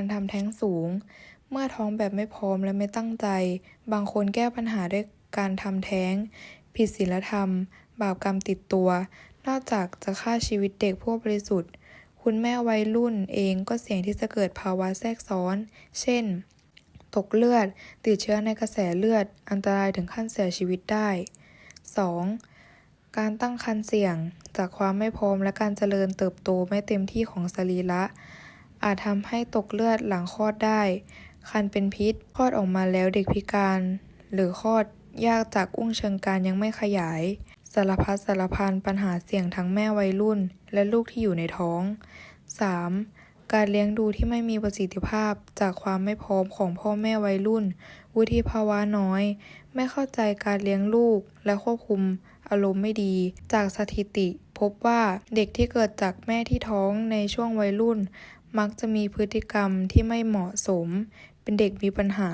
การทำแท้งสูง เมื่อท้องแบบไม่พร้อมและไม่ตั้งใจ บางคนแก้ปัญหาด้วยการทำแท้ง ผิดศีลธรรม บาปกรรมติดตัว นอกจากจะฆ่าชีวิตเด็กผู้บริสุทธิ์ คุณแม่วัยรุ่นเองก็เสี่ยงที่จะเกิดภาวะแทรกซ้อน เช่น ตกเลือด ติดเชื้อในกระแสเลือด อันตรายถึงขั้นเสียชีวิตได้ 2. การตั้งครรภ์เสี่ยง จากความไม่พร้อมและการเจริญเติบโตไม่เต็มที่ของสรีระ อาจทำให้ตกเลือดหลังคลอดได้ คันเป็นพิษ คลอดออกมาแล้วเด็กพิการ หรือคลอดยากจากอุ้งเชิงกรานยังไม่ขยาย สารพัดสารพันปัญหาเสี่ยงทั้งแม่วัยรุ่น และลูกที่อยู่ในท้อง 3. การเลี้ยงดูที่ไม่มีประสิทธิภาพจากความไม่พร้อมของพ่อแม่วัยรุ่น วุฒิภาวะน้อย ไม่เข้าใจการเลี้ยงลูกและควบคุมอารมณ์ไม่ดี จากสถิติพบว่าเด็กที่เกิดจากแม่ที่ท้องในช่วงวัยรุ่น มักจะมีพฤติกรรมที่ไม่เหมาะสม เป็นเด็กมีปัญหา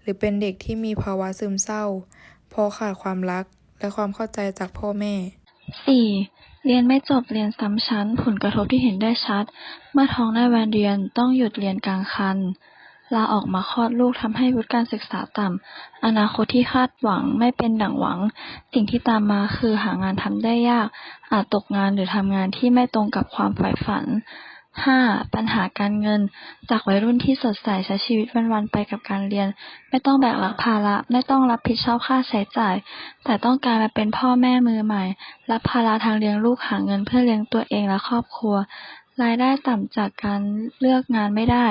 หรือเป็นเด็กที่มีภาวะซึมเศร้า เพราะขาดความรักและความเข้าใจจากพ่อแม่ 4. เรียนไม่จบเรียนซ้ำชั้น ผลกระทบที่เห็นได้ชัด เมื่อท้องได้วันเรียนต้องหยุดเรียนกลางคันลาออกมาคลอดลูกทำให้วุฒิการศึกษาต่ำ อนาคตที่คาดหวังไม่เป็นดั่งหวัง สิ่งที่ตามมาคือหางานทำได้ยาก อาจตกงานหรือทำงานที่ไม่ตรงกับความใฝ่ฝัน 5. ปัญหาการเงิน จากวัยรุ่นที่สดใสใช้ชีวิตวันๆไปกับการเรียน ไม่ต้องแบกรับภาระ ไม่ต้องรับผิดชอบค่าใช้จ่าย แต่ต้องกายมาเป็นพ่อแม่มือใหม่ รับภาระทางเลี้ยงลูกหาเงินเพื่อเลี้ยงตัวเองและครอบครัว รายได้ต่ำจากการเลือกงานไม่ได้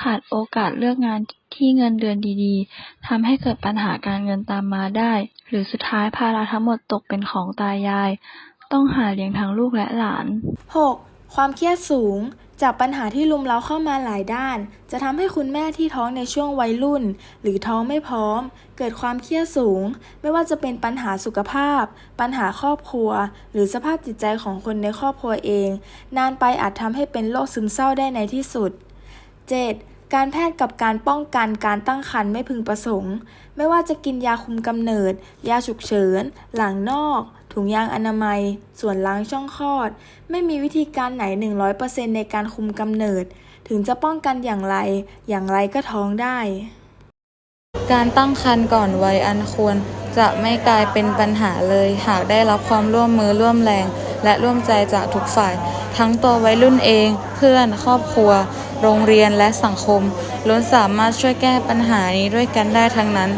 ขาดโอกาสเลือกงานที่เงินเดือนดีๆทำให้เกิดปัญหาการเงินตามมาได้ หรือสุดท้ายภาระทั้งหมดตกเป็นของตายาย ต้องหาเลี้ยงทั้งลูกและหลาน 6. ความเครียดสูง จากปัญหาที่ลุมเล้าเข้ามาหลายด้าน จะทำให้คุณแม่ที่ท้องในช่วงวัยรุ่น หรือท้องไม่พร้อม เกิดความเครียดสูง ไม่ว่าจะเป็นปัญหาสุขภาพ ปัญหาครอบครัว หรือสภาพจิตใจของคนในครอบครัวเอง นานไปอาจทำให้เป็นโรคซึมเศร้าได้ในที่สุด 7. การแพทย์กับการป้องกันการตั้งครรภ์ไม่พึงประสงค์ ไม่ว่าจะกินยาคุมกำเนิด ยาฉุกเฉิน หลังนอก ถุงยางอนามัย ส่วนล้างช่องคลอด ไม่มีวิธีการไหน 100%ในการคุมกำเนิด ถึงจะป้องกันอย่างไร อย่างไรก็ท้องได้ การตั้งครรภ์ก่อนวัยอันควร จะไม่กลายเป็นปัญหาเลย หากได้รับความร่วมมือร่วมแรง และร่วมใจจากทุกฝ่าย ทั้งตัววัยรุ่นเอง เพื่อน ครอบครัว โรงเรียนและสังคม ล้วนสามารถช่วยแก้ปัญหานี้ด้วยกันได้ทั้งนั้น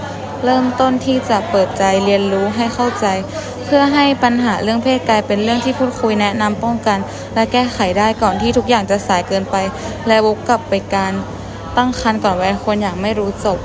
เริ่มต้นที่จะเปิดใจเรียนรู้ให้เข้าใจ เพื่อให้ปัญหาเรื่องเพศกลายเป็นเรื่องที่พูดคุยแนะนำป้องกัน และแก้ไขได้ก่อนที่ทุกอย่างจะสายเกินไป และวกกลับไปการตั้งครรภ์ก่อนวัยควรอย่างไม่รู้จบ